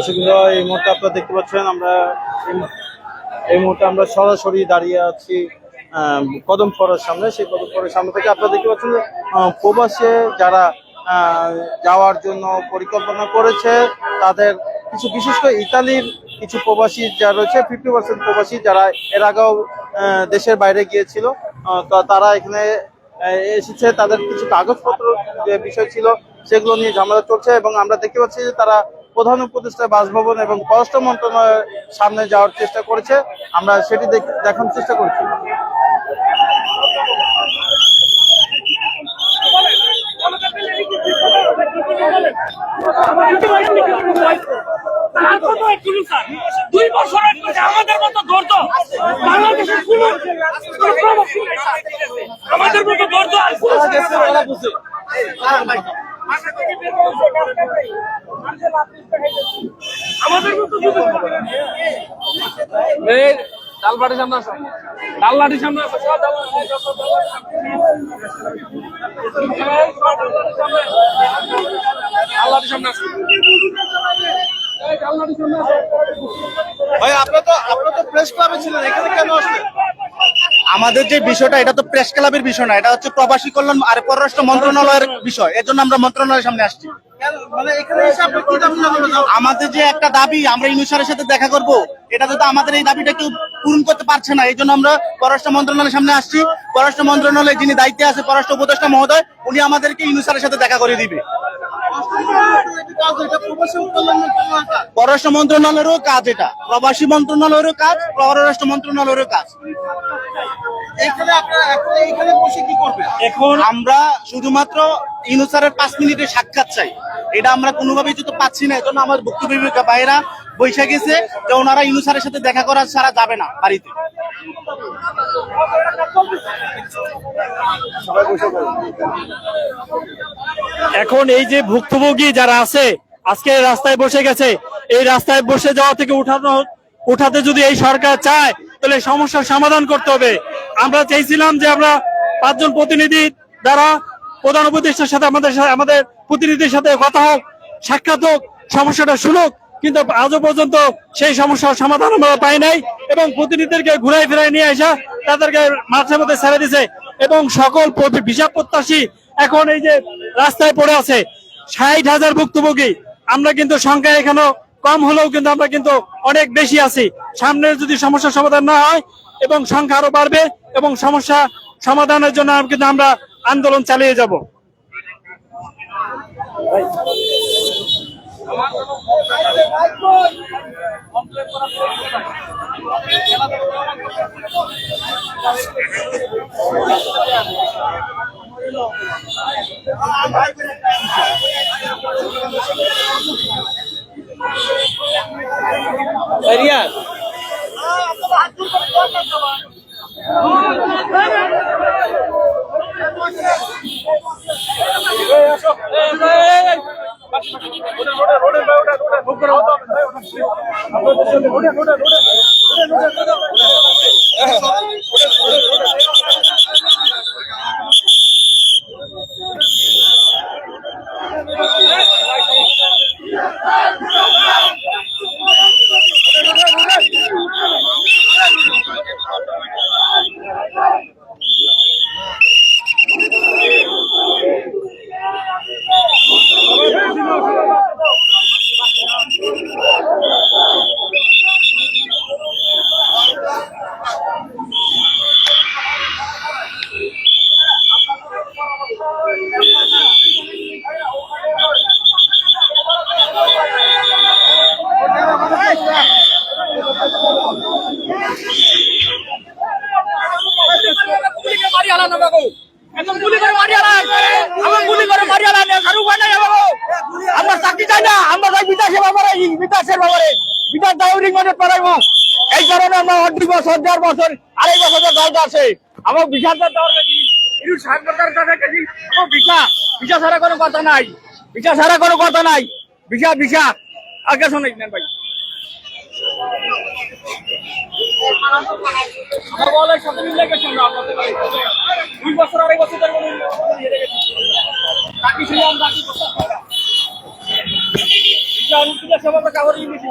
দর্শক এই মুহূর্তে আপনারা দেখতে পাচ্ছেন আমরা এই- মুহূর্তে আমরা সরাসরি দাঁড়িয়ে আছি কদম ফরের সামনে। সেই কদম ফরের সামনে থেকে আপনারা দেখতে পাচ্ছেন প্রবাসে যারা যাওয়ার জন্য পরিকল্পনা করেছে, তাদের কিছু বিশেষ করে ইতালির কিছু প্রবাসী যারা রয়েছে ফিফটি পার্সেন্ট প্রবাসী যারা এর আগেও দেশের বাইরে গিয়েছিল তারা এখানে এসেছে। তাদের কিছু কাগজপত্র যে বিষয় ছিল, সেগুলো নিয়ে ঝামেলা চলছে এবং আমরা দেখতে পাচ্ছি যে তারা প্রধান উপদেষ্টা বাসভবন এবং পররাষ্ট্র মন্ত্রণালয়ের সামনে যাওয়ার চেষ্টা করেছে। আমরা সেটি দেখ- দেখানোর চেষ্টা করছি। দুই আমাদের মতো ধরতো বাংলাদেশের কোন আমাদের মতো ধরতো আর কোন আমাদের এই ডাল বাড়ির সামনে আসো ডাল লাঠির সামনে আসো সব ডাল লাঠির সামনে আসো। এই, সব ডাল লাঠির সামনে। ডাল লাঠির সামনে আসো। এই, ডাল লাঠির সামনে আসো। ভাই আপনার তো আপনার তো প্রেস ক্লাবে ছিলেন এখানে কেন আসলেন আমাদের যে বিষয়টা এটা তো প্রেস ক্লাবের বিষয় না এটা হচ্ছে প্রবাসী কল্যাণ আর পররাষ্ট্র মন্ত্রণালয়ের বিষয় এজন্য আমরা মন্ত্রণালয়ের সামনে আসছি মানে? আমাদের যে একটা দাবি, আমরা ইনুসারের সাথে দেখা করব। এটা তো আমাদের এই দাবিটা কেউ পূরণ করতে পারছে না। এই জন্য আমরা পররাষ্ট্র মন্ত্রণালয়ের সামনে আসছি। পররাষ্ট্র মন্ত্রণালয়ে যিনি দায়িত্বে আছে, পররাষ্ট্র উপদেষ্টা মহোদয়, উনি আমাদেরকে ইনুসারের সাথে দেখা করে দিবে। পররাষ্ট্র মন্ত্রণালয়েরও কাজ এটা। প্রবাসী মন্ত্রণালয়েরও কাজ, পররাষ্ট্র মন্ত্রণালয়েরও কাজ। এখানে আপনারা এখন এইখানে বসে কি করবেন? এখন আমরা শুধুমাত্র ইনুসারের পাঁচ মিনিটের সাক্ষাৎ চাই। এটা আমরা কোনোভাবেই তো পাচ্ছি না এজন্য আমার বক্তব্য বাইরা বৈশা গেছে যে ওনারা ইনুসারের সাথে দেখা করা ছাড়া যাবে না বাড়িতে। এখন এই যে ভুক্তভোগী যারা আছে আজকে রাস্তায় বসে গেছে এই রাস্তায় বসে যাওয়া থেকে উঠানো উঠাতে যদি এই সরকার চায় তাহলে সমস্যার সমাধান করতে হবে। আমরা চাইছিলাম যে আমরা পাঁচজন প্রতিনিধি দ্বারা প্রধান উপদেষ্টার সাথে আমাদের আমাদের প্রতিনিধির সাথে কথা হোক, সাক্ষাৎ হোক, সমস্যাটা শুনুক, কিন্তু আজও পর্যন্ত সেই সমস্যার সমাধান আমরা পাই নাই এবং প্রতিনিধিদেরকে ঘুরাই ফিরাই নিয়ে আসা তাদেরকে মাঝে মধ্যে ছেড়ে দিছে এবং সকল ভিসা প্রত্যাশী এখন এই যে রাস্তায় পড়ে আছে, ষাট হাজার ভুক্তভোগী। আমরা কিন্তু সংখ্যা এখানেও কম হলেও কিন্তু আমরা কিন্তু অনেক বেশি আছি। সামনে যদি সমস্যার সমাধান না হয় এবং সংখ্যা আরও বাড়বে এবং সমস্যা সমাধানের জন্য কিন্তু আমরা আন্দোলন চালিয়ে যাব। গুলি Go, go, go. বিদেশ দাউরিং মানে পড়াইবো। এই কারণে আমরা অর্ধেক বছর, দেড় বছর, আড়াই বছর দরকার আছে। আমার আমার ভিসা ভিসা ছাড়া কোনো কথা নাই। ভিসা ছাড়া কোনো কথা নাই। Visa visa. আগে শোনাই নেন ভাই। দুই বছর, আড়াই বছর ইয়ে। বাকি ছিল বাকি বছর। ধরে। কাগজ ইংলিশ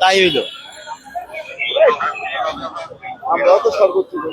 তাই হইল। আমরাও তো সর্বোচ্চ আমরা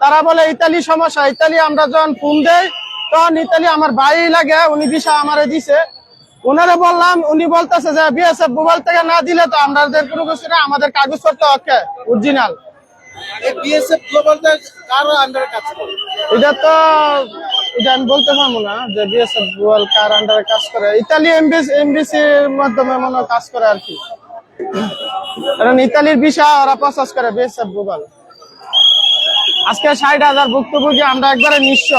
তারা বলে ইতালি সমস্যা ইতালি আমরা যখন ফোন দেই তখন ইতালি আমার ভাই লাগে উনি বিষয় আমারে দিছে। ওনারে বললাম উনি বলতেছে যে বিএসএফ মোবাইল থেকে না দিলে তো আমাদের কোনো কিছু না আমাদের কাগজপত্র ওকে অরিজিনাল বিএসএফ গ্লোবালটা কার আন্ডারে কাজ করে? এটা তো এটা আমি বলতে পারব না যে বিএসএফ কার আন্ডারে কাজ করে। ইতালি এমবিসি এমবিসির মাধ্যমে মনে কাজ করে আর কি। কারণ ইতালির বিষয় ওরা প্রসেস করে বিএসএফ মোবাইল আজকে ষাট হাজার ভুক্তভোগী, আমরা একবারে নিঃস্ব।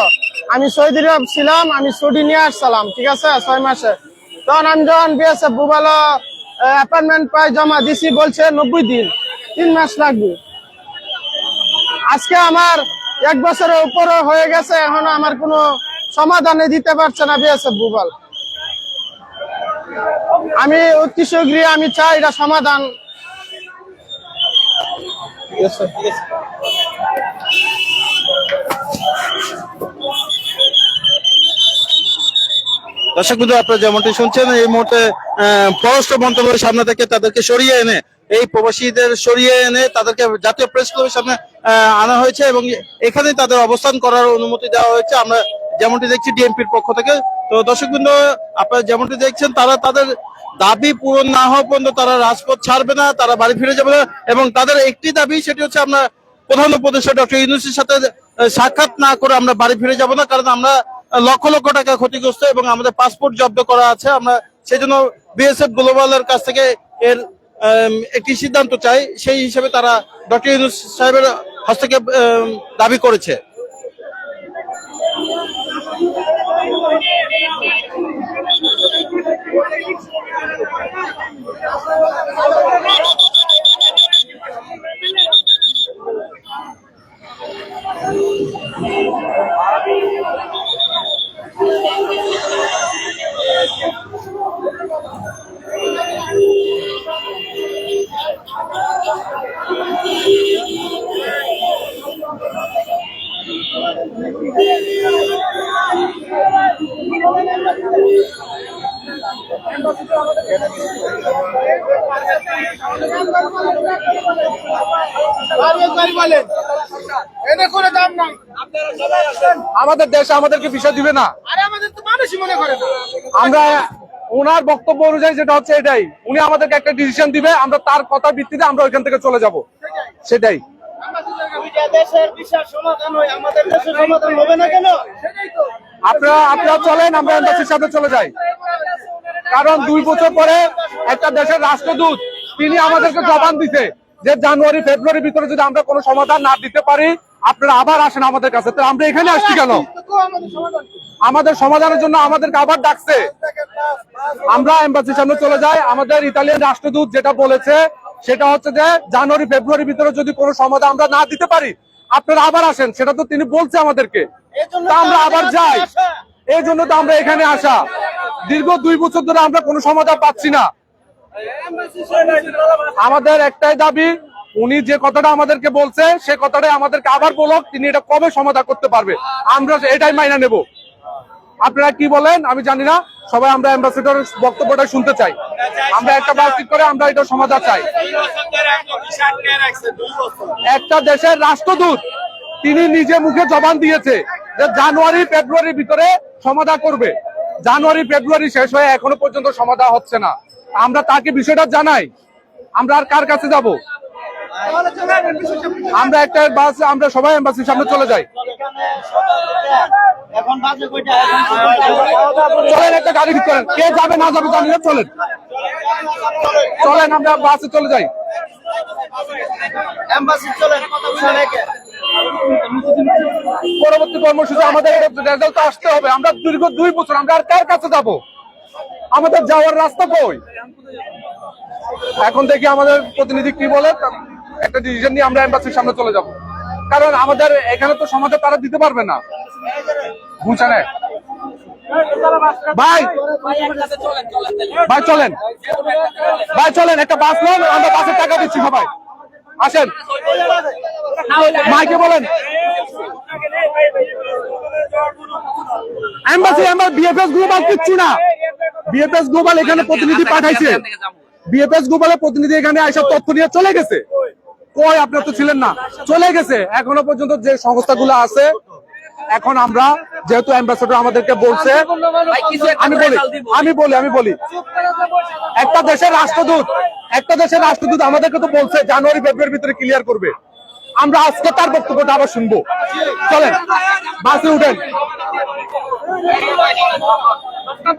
আমি সৌদি ছিলাম, আমি ছুটি নিয়ে আসছিলাম, ঠিক আছে? ছয় মাসে। তখন আমি যখন বিএসএফ বুবাল অ্যাপার্টমেন্ট পাই, জমা দিছি, বলছে নব্বই দিন, তিন মাস লাগবে। আজকে আমার এক বছরের উপরে হয়ে গেছে, এখনও আমার কোনো সমাধানে দিতে পারছে না বিএসএফ বুবাল। আমি অতি শীঘ্রই, আমি চাই এটা সমাধান। ঠিক আছে দর্শক বিন্দু আপনারা যেমনটি শুনছেন, এই মুহূর্তে পররাষ্ট্র মন্ত্রণালয়ের সামনে থেকে তাদেরকে সরিয়ে এনে, এই প্রবাসীদের সরিয়ে এনে তাদেরকে জাতীয় প্রেস ক্লাবের সামনে আনা হয়েছে এবং এখানে তাদের অবস্থান করার অনুমতি দেওয়া হয়েছে। আমরা যেমনটি দেখছি ডিএমপির পক্ষ থেকে। তো দর্শক বিন্দু আপনারা যেমনটি দেখছেন, তারা তাদের দাবি পূরণ না হওয়া পর্যন্ত তারা রাজপথ ছাড়বে না, তারা বাড়ি ফিরে যাবে না এবং তাদের একটি দাবি, সেটি হচ্ছে আমরা প্রধান উপদেষ্টা ডক্টর ইউনুসের সাথে সাক্ষাৎ না করে আমরা বাড়ি ফিরে যাব না, কারণ আমরা লক্ষ লক্ষ টাকা ক্ষতিগ্রস্ত এবং আমাদের পাসপোর্ট জব্দ করা আছে। আমরা সেই জন্য বিএসএফ গ্লোবালের কাছ থেকে এর একটি সিদ্ধান্ত চাই। সেই হিসেবে তারা ডক্টর ইউনুস সাহেবের হস্তক্ষেপ দাবি করেছে। আমাদের দেশ আমাদেরকে বিষয় দিবে না। আমরা ওনার বক্তব্য অনুযায়ী যেটা হচ্ছে এটাই। উনি আমাদেরকে একটা ডিসিশন দিবে আমরা তার কথা ভিত্তিতে আমরা ওইখান থেকে চলে যাব। সেটাই। দেশের বিষয় সমাধান হয়, আমাদের দেশের সমাধান হবে না কেন? আপনারা আপনারা চলেন, আমরা এম্বাসির সাথে চলে যাই। কারণ দুই বছর পরে একটা দেশের রাষ্ট্রদূত, তিনি আমাদেরকে জবান দিতে যে জানুয়ারি ফেব্রুয়ারির ভিতরে যদি আমরা কোনো সমাধান না দিতে পারি, আপনারা আবার আসেন আমাদের কাছে। তো আমরা এখানে আসছি কেন? আমাদের সমাধানের জন্য আমাদেরকে আবার ডাকছে। আমরা এম্বাসির সামনে চলে যাই। আমাদের ইতালিয়ান রাষ্ট্রদূত যেটা বলেছে সেটা হচ্ছে যে জানুয়ারি ফেব্রুয়ারির ভিতরে যদি কোনো সমাধান আমরা না দিতে পারি আপনারা আবার আসেন সেটা তো তিনি বলছে আমাদেরকে। আমরা আবার যাই। এই জন্য তো আমরা এখানে আসা। দীর্ঘ দুই বছর ধরে আমরা কোনো সমাধান পাচ্ছি না। আমাদের একটাই দাবি উনি যে কথাটা আমাদেরকে বলছে সে কথাটাই আমাদেরকে আবার বলক তিনি এটা কবে সমাধান করতে পারবে। আমরা এটাই মাইনা নেব। আপনারা কি বলেন? আমি জানি না। সবাই আমরা অ্যাম্বাসেডরের বক্তব্যটা শুনতে চাই। আমরা একটা বাস ঠিক করে আমরা এটা সমাধান চাই। একটা দেশের রাষ্ট্রদূত, তিনি নিজে মুখে জবান দিয়েছে যে জানুয়ারি, ফেব্রুয়ারির ভিতরে সমাধা করবে। জানুয়ারি, ফেব্রুয়ারি শেষ হয়ে এখনও পর্যন্ত সমাধা হচ্ছে না। আমরা তাকে বিষয়টা জানাই। আমরা আর কার কাছে যাব? আমরা একটা বাস আমরা সবাই এম্বাসির সামনে চলে যাই। চলেন, একটা গাড়ি ঠিক করেন। কে যাবে না যাবে জানি না, চলেন। চলেন, আমরা বাসে চলে যাই। পরবর্তী কর্মসূচি আমাদের রেজাল্ট আসতে হবে। আমরা দীর্ঘ দুই বছর, আমরা আর কার কাছে যাব? আমাদের যাওয়ার রাস্তা কই? এখন দেখি আমাদের প্রতিনিধি কি বলে একটা ডিসিশন নিয়ে আমরা এম্বাসির সামনে চলে যাব। কারণ আমাদের এখানে তো সমাজে তারা দিতে পারবে না। বুঝছেন ভাই। ভাই চলেন ভাই চলেন। একটা বাস লোন আমরা বাসের টাকা দিচ্ছি সবাই। আসেন। মাইকে বলেন। এম্বাসি আমরা বিএফএস গ্লোবাল কিচ্ছু না। বিএফএস গ্লোবাল এখানে প্রতিনিধি পাঠাইছে। বিএফএস গ্লোবালের প্রতিনিধি এখানে আইসা তথ্য নিয়ে চলে গেছে। কই আপনার তো ছিলেন না। চলে গেছে। এখনও পর্যন্ত যে সংস্থাগুলো আছে এখন আমরা যেহেতু অ্যাম্বাসেডর আমাদেরকে বলছে আমি বলি আমি বলি আমি বলি। একটা দেশের রাষ্ট্রদূত একটা দেশের রাষ্ট্রদূত আমাদেরকে তো বলছে জানুয়ারি ফেব্রুয়ারির ভিতরে ক্লিয়ার করবে। আমরা আজকে তার বক্তব্যটা আবার শুনব। চলেন বাসে উঠেন।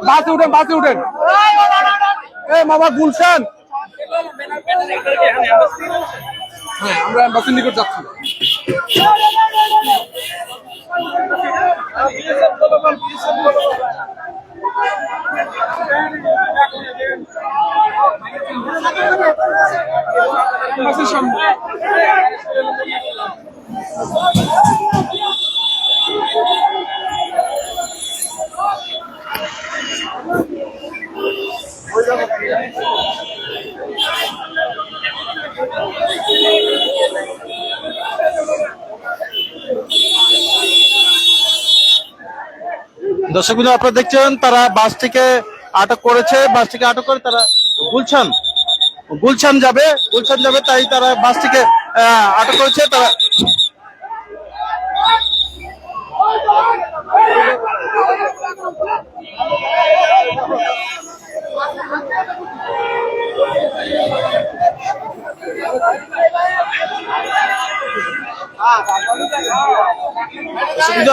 বাসে উঠেন বাসে উঠেন। এ মামা গুলশান। হ্যাঁ আমরা অ্যাম্বাসির নিকট যাচ্ছি। অ্যাম্বাসির সামনে দর্শক বিন্দু, আপনারা দেখছেন, তারা বাসটিকে আটক করেছে বাসটিকে আটক করে তারা গুলশান গুলশান যাবে গুলশান যাবে, তাই তারা বাসটিকে আটক করেছে, তারা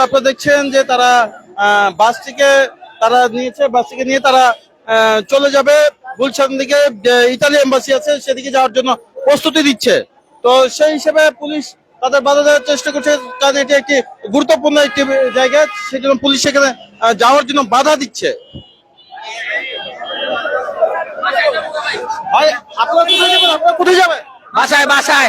আপনারা দেখছেন যে তারা বাসটিকে তারা নিয়েছে বাসটিকে নিয়ে তারা আহ, চলে যাবে। গুলশান দিকে ইতালি এম্বাসি আছে সেদিকে যাওয়ার জন্য প্রস্তুতি দিচ্ছে তো সেই হিসেবে পুলিশ তাদের বাধা দেওয়ার চেষ্টা করছে কারণ এটি একটি গুরুত্বপূর্ণ একটি জায়গা সেজন্য পুলিশ সেখানে যাওয়ার জন্য বাধা দিচ্ছে। ভাই আপনারা কোথায় যাবেন? আপনারা কোথায় যাবেন? বাসায় বাসায়।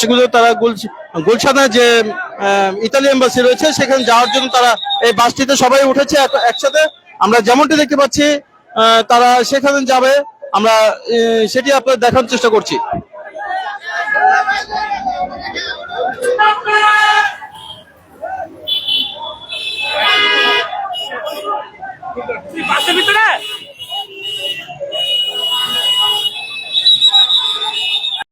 সেগুলো তারা গুলশানে যে ইতালি এম্বাসি রয়েছে, সেখানে যাওয়ার জন্য তারা এই বাসটিতে সবাই উঠেছে একসাথে। আমরা যেমনটি দেখতে পাচ্ছি তারা সেখানে যাবে। আমরা সেটি আপনার দেখার চেষ্টা করছি। বাসের ভিতরে?